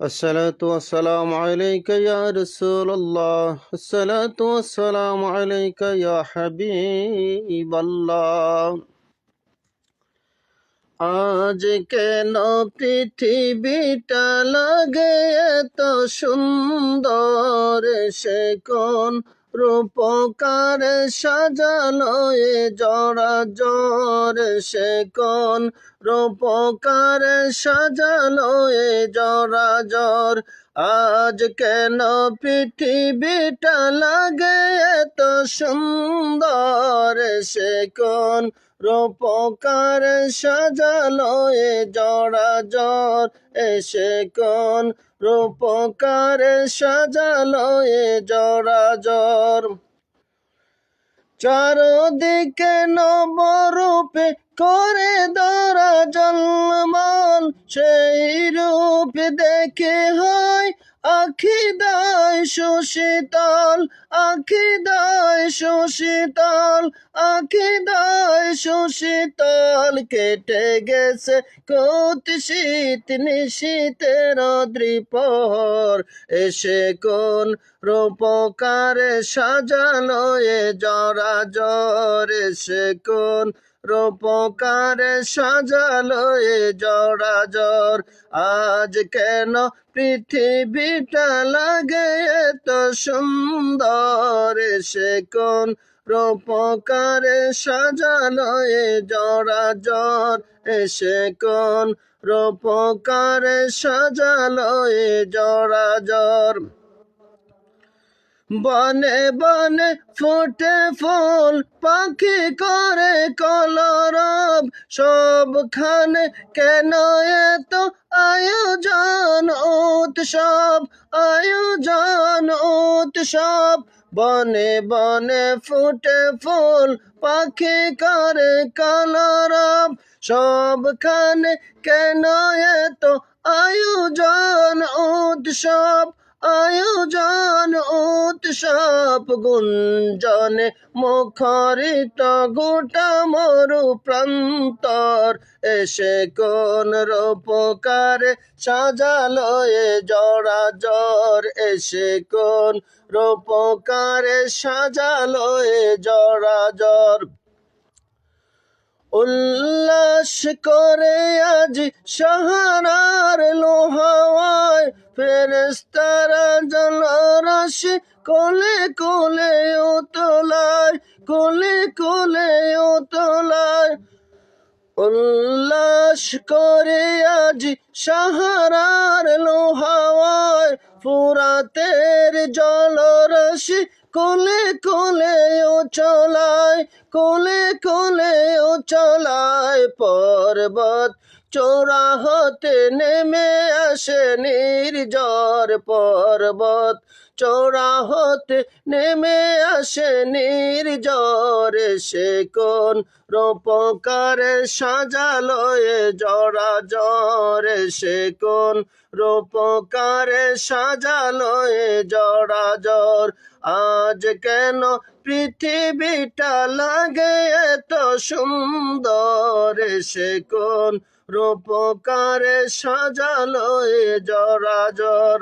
الصلاة والسلام عليك يا رسول الله الصلاة والسلام عليك يا حبيب الله আজ কেন পৃথিবীটা লাগে এত সুন্দর সে কোন রূপকার সাজালো এ জরা জর সে কোন রূপকার সাজালো এ জরা জর আজ কেন পৃথিবীটা লাগে এত সুন্দর? সে কোন রূপকার সাজালো এ জড়া জর এসে কোন রূপকার সাজালো এ জড়া জর চারদিকে নবরূপে করে দরা জলমান সেই রূপ দেখে হয় আখি দায় সুশীতল আখি দায় সুশীতল আখি দায় সুশীতল কেটে গেছে কত শীত নিশীতের দ্রিপহর এসে কোন রূপকারে সাজালো এ জরা জর এসে কোন রূপকারে সাজালো এ জরা জর। আজ কেন পৃথিবীটা লাগে এত সুন্দর? সে কোন রূপকারে সাজালো এ জরা? জর এসে কোন রূপকারে সাজালো এ জরা জর? বনে বনে ফুটে ফুল, পাখি করে কলরব। সবখানে কেন এত আয়োজন, উৎসব আয়োজন, উৎসব? বনে বনে ফুটে ফুল, পাখি করে কলরব। সবখানে কেন এত আয়োজন, উৎসব? আয়োজন উৎসব গুঞ্জনে মুখরিত গোটা মরু প্রান্তর এসে কোন রূপকারে সাজালো এ জড়া জর, এসে কোন রূপকারে সাজালো এ জড়া জর। উল্লাস করে আজ সাহারার লোহাওয়ায় ফেরেস্তারা জলরাশি কোলে কোলে উতলায়, কোলে কোলে উতলায়। উল্লাস করে আজ সাহারার লোহাওয়ায়, ফুরাতের জলরাশি কোলে কোলে ও চলায় কোলে কোলে ও চলায় পর্বত চোরা হতে নেমে আসে নির্জর পর্বত। চোরা হতে নেমে আসে নির্জর সে কোন? রূপকারে সাজালো এ জরা জরে সে কোন? রূপকারে সাজালো এ জরা জর আজ কেন পৃথিবীটা লাগে এত সুন্দর? সে কোন রূপকারে সাজালো এ জরা জর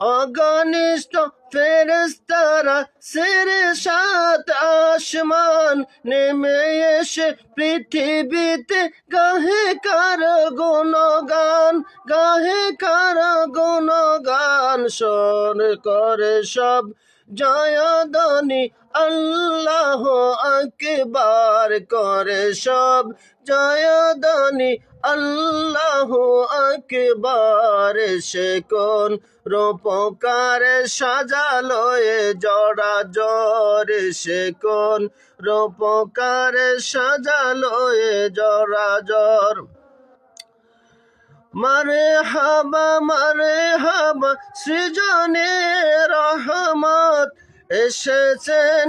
অগনিষ্ঠ ফেরেস্তারা সেরে সাত আসমান নেমে এসে পৃথিবীতে গাহে কার গুণগান, গাহে কার গুণগান শোন করে সব জয়দনি আল্লাহ আকবার করে সব জয়দনি আল্লাহ আকবার সে কোন রূপকার সাজালো এ জড়া জর সে কোন রূপকার সাজালো এ জড়া জর মারে হাবা মারে হাবা সৃজনে রহমত। এসেছেন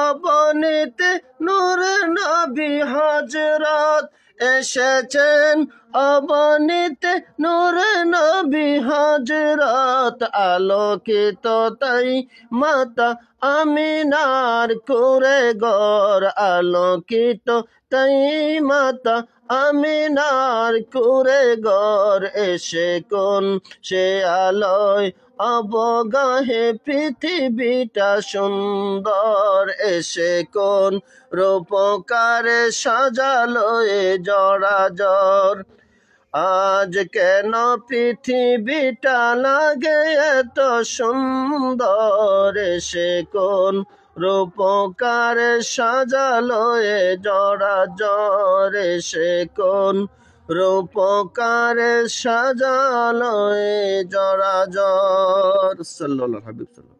অবনীতে নূর নবী হজরত এসেছেন অবনীতে নূর নবী হজরত আলোকিত তাই মাতা আমিনার করে গর আলোকিত তাই মাতা আমিনার কুরে গর এসে কোন সে আলোয় অবগাহে পৃথিবীটা সুন্দর এসে কোন রূপকারে সাজালো এ জড়াজর আজ কেন পৃথিবীটা লাগে এত সুন্দর? এসে কোন রূপকারে সাজালো এ জড়া জ্বর? এসে কোন রূপকারে সাজালো এ জড়া জ্বর? সাল্লাল্লাহু হাবিব